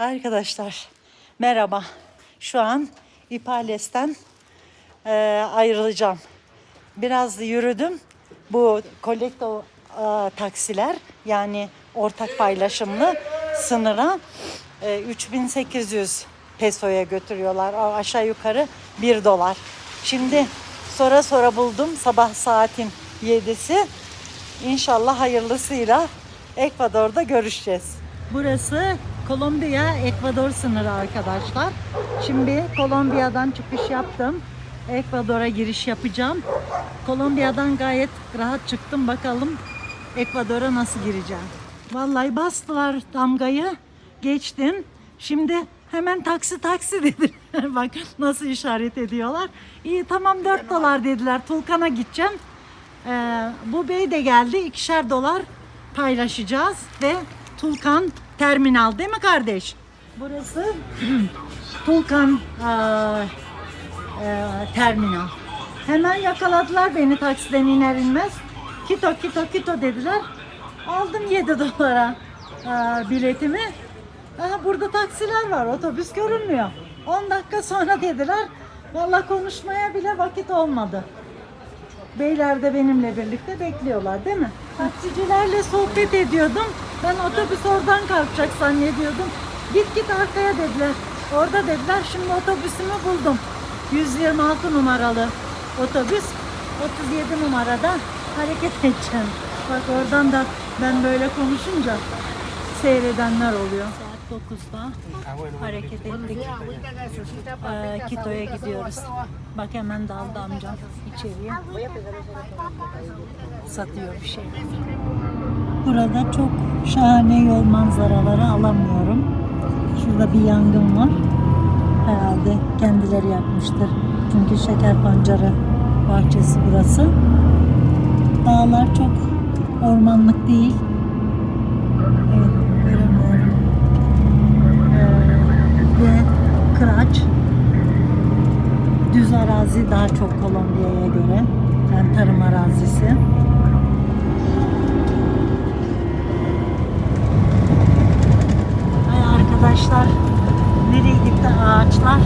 Arkadaşlar merhaba. Şu an İpales'ten e, ayrılacağım. Biraz yürüdüm. Bu kolekto e, taksiler yani ortak paylaşımlı sınıra e, 3800 pesoya götürüyorlar. A- Aşağı yukarı 1 dolar. Şimdi sonra sonra buldum sabah saatin 7'si. İnşallah hayırlısıyla Ekvador'da görüşeceğiz. Burası Kolombiya Ekvador sınırı arkadaşlar. Şimdi Kolombiya'dan çıkış yaptım. Ekvador'a giriş yapacağım. Kolombiya'dan gayet rahat çıktım. Bakalım Ekvador'a nasıl gireceğim. Vallahi bastılar damgayı. Geçtim. Şimdi hemen taksi taksi dediler. Bak nasıl işaret ediyorlar. İyi tamam 4 dolar dediler. Tulkan'a gideceğim. Ee, bu bey de geldi. ikişer dolar paylaşacağız ve Tulkan terminal değil mi kardeş? Burası Tulkan aa, e, terminal. Hemen yakaladılar beni taksiden iner inmez. Kito kito kito dediler. Aldım 7 dolara aa, biletimi. Aha, burada taksiler var otobüs görünmüyor. 10 dakika sonra dediler. Vallahi konuşmaya bile vakit olmadı. Beyler de benimle birlikte bekliyorlar değil mi? Taksicilerle sohbet ediyordum. Ben otobüs oradan kalkacak zannediyordum. Git git arkaya dediler. Orada dediler şimdi otobüsümü buldum. 126 numaralı otobüs. 37 numarada hareket edeceğim. Bak oradan da ben böyle konuşunca seyredenler oluyor. Saat 9'da hareket ettik. Ee, Kito'ya gidiyoruz. Bak hemen daldı amcam içeriye. Satıyor bir şey. Burada çok şahane yol manzaraları alamıyorum. Şurada bir yangın var. Herhalde kendileri yapmıştır. Çünkü şeker pancarı bahçesi burası. Dağlar çok ormanlık değil. Evet, göremiyorum. Ee, ve kıraç. Düz arazi daha çok Kolombiya'ya göre. Yani tarım arazisi. Ay arkadaşlar nereye gitti ağaçlar?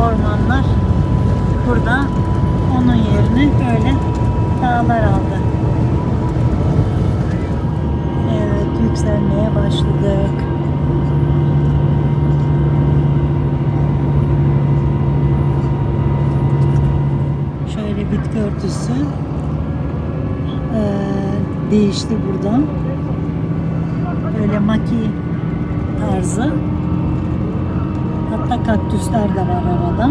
Ormanlar. Burada onun yerini böyle dağlar aldı. Evet yükselmeye başladık. Şöyle bitki örtüsü eee, değişti buradan. Böyle maki tarzı. Hatta kaktüsler de var arada.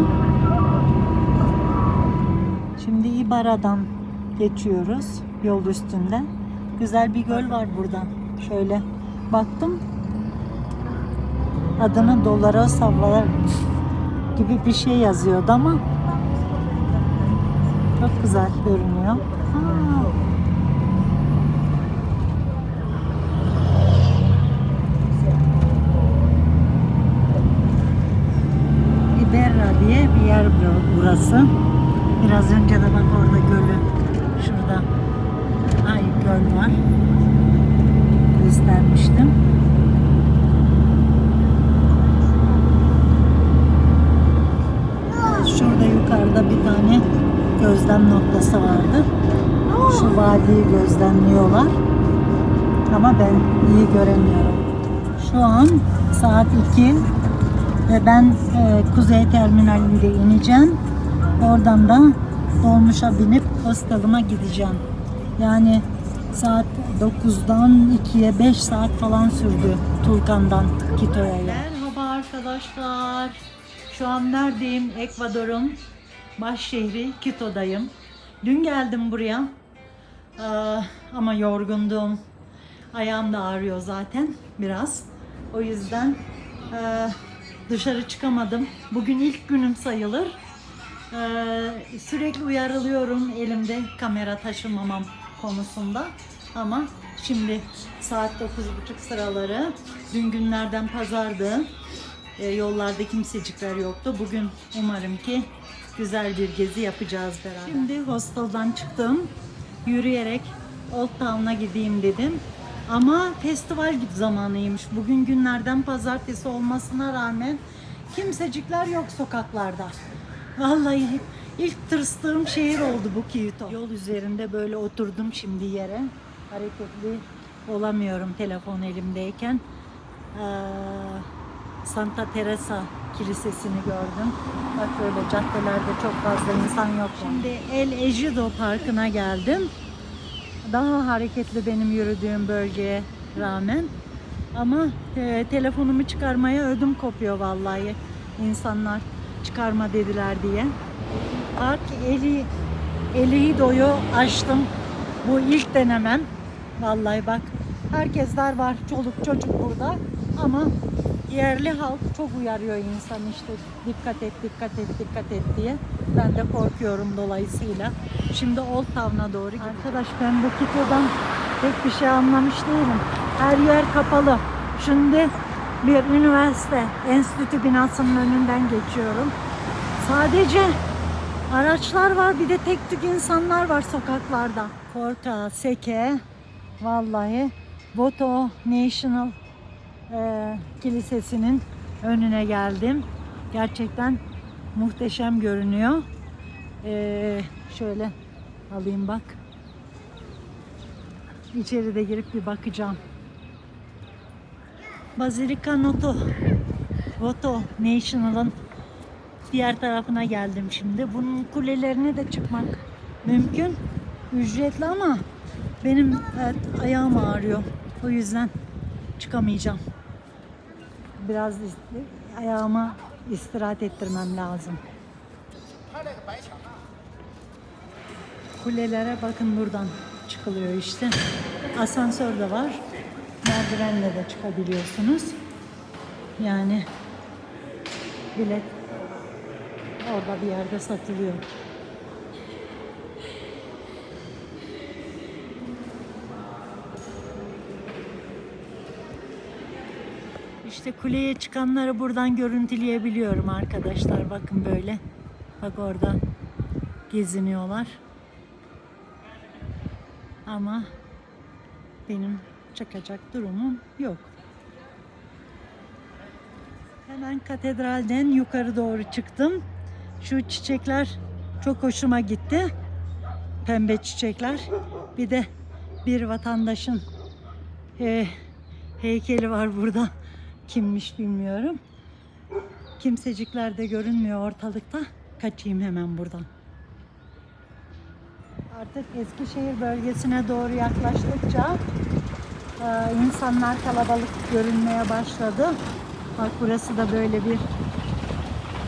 Şimdi İbara'dan geçiyoruz yol üstünde. Güzel bir göl var burada. Şöyle baktım. Adını dolara savlar gibi bir şey yazıyordu ama çok güzel görünüyor. Aa, diye bir yer bu- burası. Biraz önce de bak orada gölü. Şurada. Ay göl var. Göstermiştim. Şurada yukarıda bir tane gözlem noktası vardı. Şu vadiyi gözlemliyorlar. Ama ben iyi göremiyorum. Şu an saat 2 ve ben e, Kuzey Terminali'nde ineceğim. Oradan da dolmuşa binip hostalıma gideceğim. Yani saat 9'dan 2'ye 5 saat falan sürdü Tulkan'dan Kito'ya. Merhaba arkadaşlar. Şu an neredeyim? Ekvador'un baş şehri Quito'dayım. Dün geldim buraya. Ee, ama yorgundum. Ayağım da ağrıyor zaten biraz. O yüzden e, dışarı çıkamadım. Bugün ilk günüm sayılır. Ee, sürekli uyarılıyorum elimde kamera taşımamam konusunda. Ama şimdi saat 9.30 sıraları. Dün günlerden pazardı. Ee, yollarda kimsecikler yoktu. Bugün umarım ki güzel bir gezi yapacağız beraber. Şimdi hosteldan çıktım. Yürüyerek Old Town'a gideyim dedim. Ama festival zamanıymış. Bugün günlerden pazartesi olmasına rağmen kimsecikler yok sokaklarda. Vallahi ilk tırstığım şehir oldu bu Kyoto. Yol üzerinde böyle oturdum şimdi yere. Hareketli olamıyorum telefon elimdeyken. Ee, Santa Teresa Kilisesi'ni gördüm. Bak böyle caddelerde çok fazla insan yok. Şimdi El Ejido Parkı'na geldim. Daha hareketli benim yürüdüğüm bölgeye rağmen. Ama e, telefonumu çıkarmaya ödüm kopuyor vallahi. İnsanlar çıkarma dediler diye. Park Eli Elido'yu açtım. Bu ilk denemem. Vallahi bak herkesler var. Çoluk çocuk burada. Ama yerli halk çok uyarıyor insan işte dikkat et dikkat et dikkat et diye. Ben de korkuyorum dolayısıyla. Şimdi Old Town'a doğru gidiyorum. Arkadaş ben bu Kito'dan pek bir şey anlamış değilim. Her yer kapalı. Şimdi bir üniversite enstitü binasının önünden geçiyorum. Sadece araçlar var bir de tek tük insanlar var sokaklarda. Korta, Seke, vallahi Voto National e, Kilisesi'nin önüne geldim. Gerçekten muhteşem görünüyor. E, şöyle alayım bak. İçeri de girip bir bakacağım. Basilica Noto Voto National'ın diğer tarafına geldim şimdi. Bunun kulelerine de çıkmak mümkün. Ücretli ama benim evet, ayağım ağrıyor. O yüzden çıkamayacağım. Biraz ayağıma istirahat ettirmem lazım. Kulelere bakın buradan çıkılıyor işte. Asansör de var. Merdivenle de çıkabiliyorsunuz. Yani bilet orada bir yerde satılıyor. İşte kuleye çıkanları buradan görüntüleyebiliyorum arkadaşlar. Bakın böyle. Bak orada geziniyorlar. Ama benim çıkacak durumum yok. Hemen katedralden yukarı doğru çıktım. Şu çiçekler çok hoşuma gitti. Pembe çiçekler. Bir de bir vatandaşın e, heykeli var burada. Kimmiş bilmiyorum. Kimsecikler de görünmüyor ortalıkta. Kaçayım hemen buradan. Artık Eskişehir bölgesine doğru yaklaştıkça e, insanlar kalabalık görünmeye başladı. Bak burası da böyle bir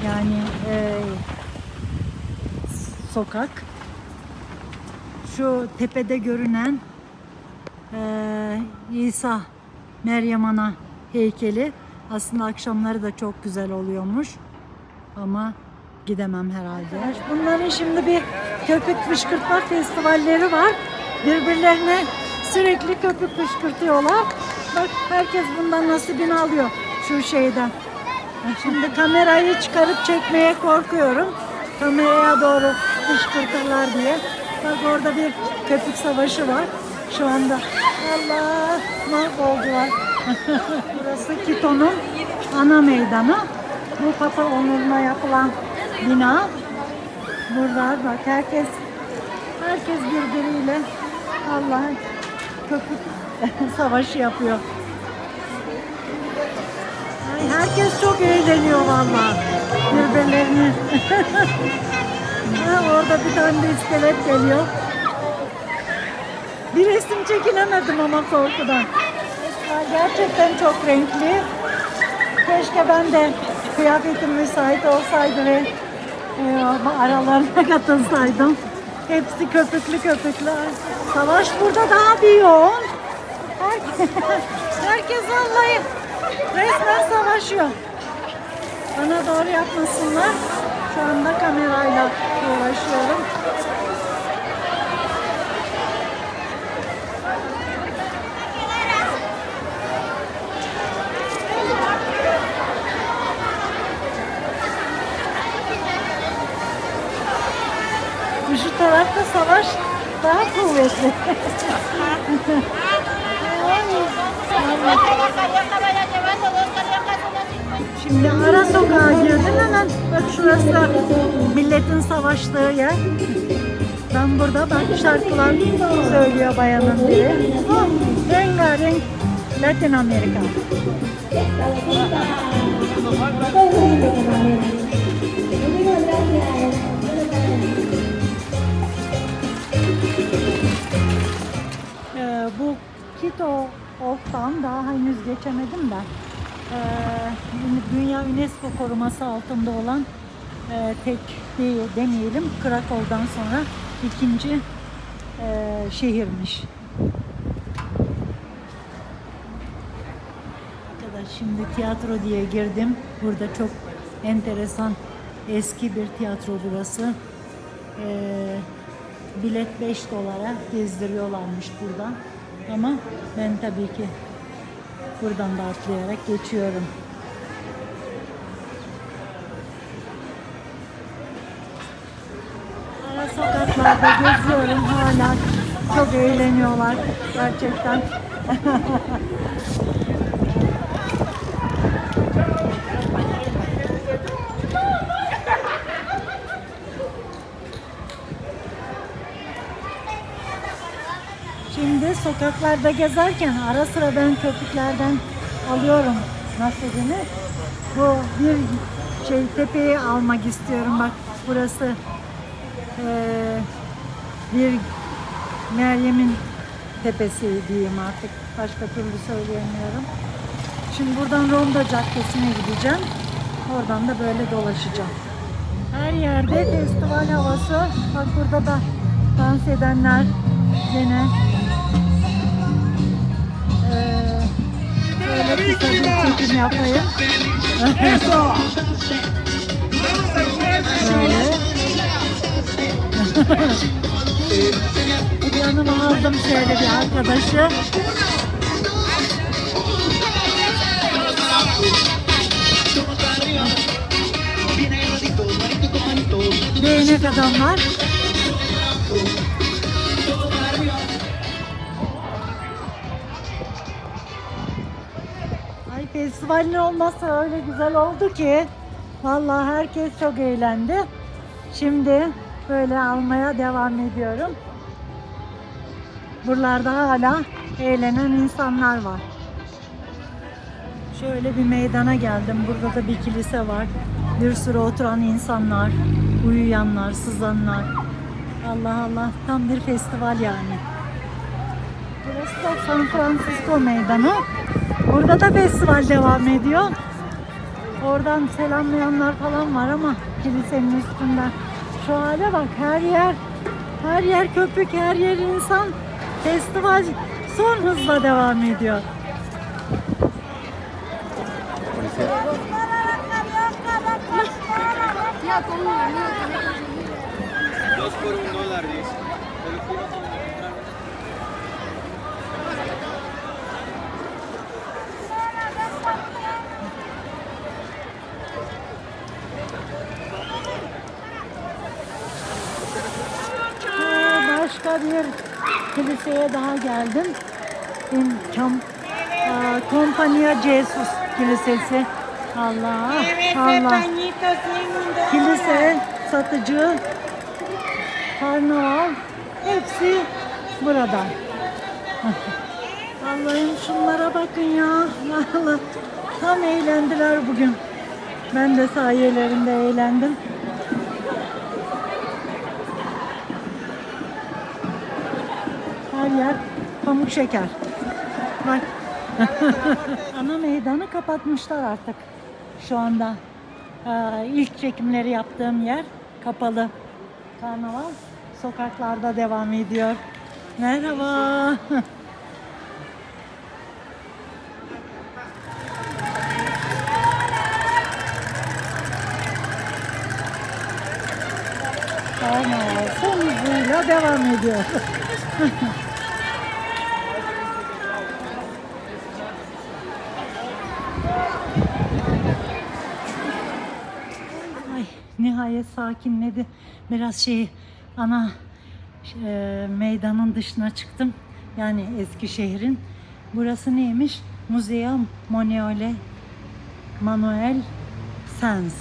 yani e, sokak. Şu tepede görünen e, İsa Meryem Ana heykeli aslında akşamları da çok güzel oluyormuş. Ama gidemem herhalde. Bunların şimdi bir köpük fışkırtma festivalleri var. Birbirlerine sürekli köpük fışkırtıyorlar. Bak herkes bundan nasibini alıyor şu şeyden. Şimdi kamerayı çıkarıp çekmeye korkuyorum. Kameraya doğru fışkırtırlar diye. Bak orada bir köpük savaşı var. Şu anda Allah mahvoldular. Burası Kito'nun ana meydanı. Bu Papa onuruna yapılan bina. Burada bak herkes herkes birbiriyle Allah köpük savaşı yapıyor. Herkes çok eğleniyor vallahi birbirlerini. orada bir tane de iskelet geliyor. Bir resim çekinemedim ama korkudan. Gerçekten çok renkli. Keşke ben de kıyafetim müsait olsaydı ve e, aralarına katılsaydım. Hepsi köpüklü köpüklü. Savaş burada daha bir yoğun. Herkes, herkes vallahi resmen savaşıyor. Bana doğru yapmasınlar. Şu anda kamerayla uğraşıyorum. Ay, Şimdi ara sokağa girdim hemen bak şurası milletin savaştığı yer. Ben burada bak şarkılar söylüyor bayanın biri. Oh, rengarenk Latin Amerika. Bu Quito Of'tan daha henüz geçemedim ben. Ee, Dünya UNESCO koruması altında olan e, tek değil demeyelim Krakow'dan sonra ikinci e, şehirmiş. Arkadaş şimdi tiyatro diye girdim. Burada çok enteresan eski bir tiyatro burası. Ee, bilet 5 dolara gezdiriyorlarmış buradan. Ama ben tabii ki buradan da atlayarak geçiyorum. Ara sokaklarda geziyorum hala. Çok eğleniyorlar gerçekten. Şimdi sokaklarda gezerken ara sıra ben köpüklerden alıyorum nasibini. Bu bir şey tepeyi almak istiyorum. Bak burası eee, bir Meryem'in tepesi diyeyim artık. Başka türlü söyleyemiyorum. Şimdi buradan Ronda Caddesi'ne gideceğim. Oradan da böyle dolaşacağım. Her yerde festival havası. Bak burada da dans edenler gene şöyle kısa bir çekim. Yanıma aldım şöyle bir arkadaşı. Değnek adamlar. Festivalin olması öyle güzel oldu ki vallahi herkes çok eğlendi. Şimdi böyle almaya devam ediyorum. Buralarda hala eğlenen insanlar var. Şöyle bir meydana geldim. Burada da bir kilise var. Bir sürü oturan insanlar, uyuyanlar, sızanlar. Allah Allah tam bir festival yani. Burası da San Francisco meydanı. Burada da festival devam ediyor. Oradan selamlayanlar falan var ama kilisenin üstünden. Şu hale bak her yer her yer köpük, her yer insan. Festival son hızla devam ediyor. Ya, Ee, Başka bir kiliseye daha geldim. In Cam, Aa, Compania Jesus Kilisesi. Allah, Allah. Kilise, satıcı, karnaval hepsi burada. Allah'ım şunlara bakın ya. Vallahi tam eğlendiler bugün. Ben de sayelerinde eğlendim. Her yer pamuk şeker. Bak. Ana meydanı kapatmışlar artık şu anda. Ee, ilk çekimleri yaptığım yer kapalı. Karnaval sokaklarda devam ediyor. Merhaba. Karnaval son hızıyla devam ediyor. Ay nihayet sakinledi. Biraz şey ana e, meydanın dışına çıktım. Yani Eskişehir'in. Burası neymiş? Museo Moniole Manuel Sens.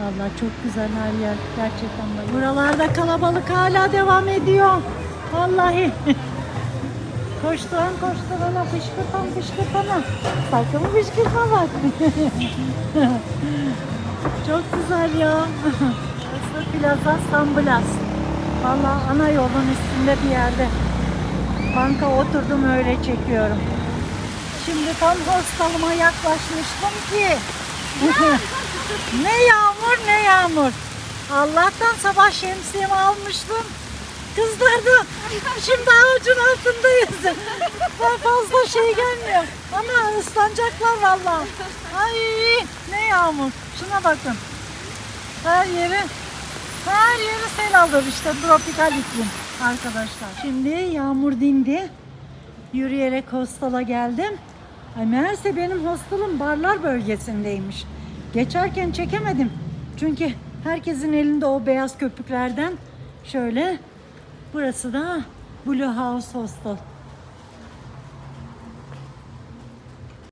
Vallahi çok güzel her yer. Gerçekten böyle. Buralarda kalabalık hala devam ediyor. Vallahi. Koşturan koşturana, fışkırtan fışkırtana. Sakın fışkırtma bak. Çok güzel ya. Burası Plaza San Blas. Valla ana yolun üstünde bir yerde. Banka oturdum öyle çekiyorum. Şimdi tam hostalıma yaklaşmıştım ki. ne yağmur ne yağmur. Allah'tan sabah şemsiyemi almıştım. Kızdırdı. Şimdi ağacın altındayız. Daha fazla şey gelmiyor. Ama ıslanacaklar valla. Ay ne yağmur. Şuna bakın. Her yeri her yeri sel alır işte tropikal iklim arkadaşlar. Şimdi yağmur dindi. Yürüyerek hostala geldim. Ay meğerse benim hostelım barlar bölgesindeymiş. Geçerken çekemedim. Çünkü herkesin elinde o beyaz köpüklerden şöyle Burası da Blue House Hostel.